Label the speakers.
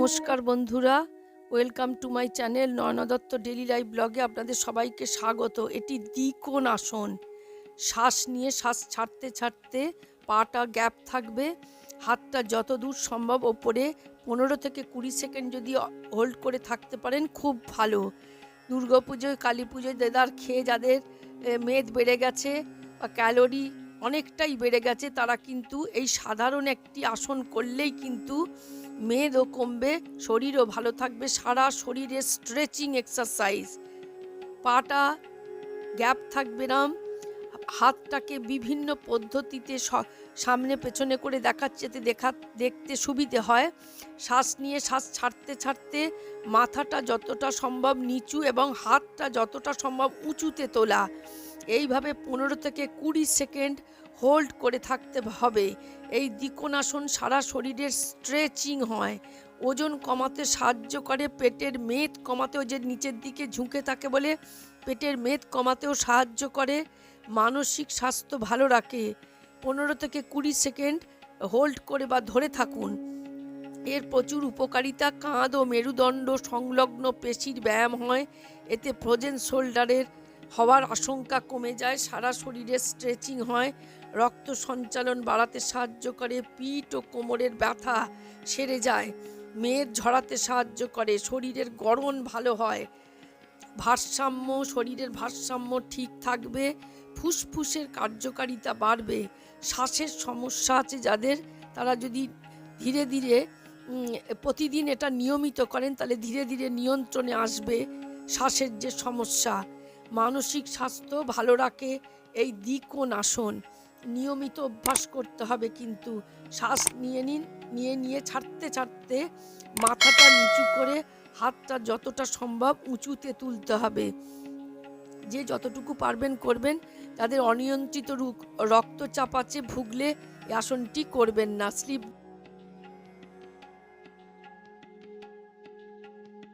Speaker 1: নমস্কার বন্ধুরা, welcome to my channel Nayana Dutta daily life ব্লগে আপনাদের সবাইকে স্বাগত। এটি দ্বিকোণ আসন। শ্বাস নিয়ে শ্বাস ছাড়তে ছাড়তে পাটা গ্যাপ থাকবে, হাতটা যত দূর সম্ভব ওপরে পনেরো থেকে কুড়ি সেকেন্ড যদি হোল্ড করে থাকতে পারেন খুব ভালো। দুর্গাপুজোয় কালী পুজোয় দেদার খেয়ে যাদের মেদ বেড়ে গেছে বা ক্যালোরি অনেকটাই বেড়ে গেছে। তারা কিন্তু এই সাধারণ একটি আসন করলেই কিন্তু মেদও কমবে, শরীরও ভালো থাকবে। সারা শরীরে স্ট্রেচিং এক্সারসাইজ পাটা গ্যাপ থাকবে না। হাতটাকে বিভিন্ন পদ্ধতিতে সামনে পেছনে করে দেখাচ্ছে যাতে দেখা, দেখতে সুবিধে হয়। শ্বাস নিয়ে শ্বাস ছাড়তে ছাড়তে মাথাটা যতটা সম্ভব নিচু এবং হাতটা যতটা সম্ভব উঁচুতে তোলা। এইভাবে পনেরো থেকে কুড়ি সেকেন্ড হোল্ড করে থাকতে হবে। এই দ্বিকোণাসন সারা শরীরের স্ট্রেচিং হয়। ওজন কমাতে সাহায্য করে, পেটের মেদ কমাতেও যে নিচের দিকে ঝুঁকে থাকে বলে পেটের মেদ কমাতেও সাহায্য করে। মানসিক স্বাস্থ্য ভালো রাখে। পনেরো থেকে কুড়ি সেকেন্ড হোল্ড করে বা ধরে থাকুন। এর প্রচুর উপকারিতা কাঁধ ও মেরুদণ্ড সংলগ্ন পেশির ব্যায়াম হয়। এতে ফ্রোজেন শোল্ডারের হওয়ার আশঙ্কা কমে যায়। সারা শরীরে স্ট্রেচিং হয়। রক্ত সঞ্চালন বাড়াতে সাহায্য করে, পিঠ ও কোমরের ব্যথা সেরে যায়। মেদ ঝরাতে সাহায্য করে, শরীরের গড়ন ভালো হয়। ভারসাম্য, শরীরের ভারসাম্য ঠিক থাকবে, ফুসফুসের কার্যকারিতা বাড়বে। শ্বাসের সমস্যা আছে যাদের, তারা যদি ধীরে ধীরে প্রতিদিন এটা নিয়মিত করেন, তাহলে ধীরে ধীরে নিয়ন্ত্রণে আসবে শ্বাসের যে সমস্যা। মানসিক স্বাস্থ্য ভালো রাখে, এই দ্বিকোণ আসন নিয়মিত অভ্যাস করতে হবে কিন্তু। শ্বাস নিয়ে নিন, নিয়ে নিয়ে ছাড়তে ছাড়তে মাথাটা নিচু করে হাতটা যতটা সম্ভব উঁচুতে তুলতে হবে। যে যতটুকু পারবেন করবেন, তাদের অনিয়ন্ত্রিত রুক- রক্তচাপ আছে, ভুগলে আসনটি করবেন না। স্লিপ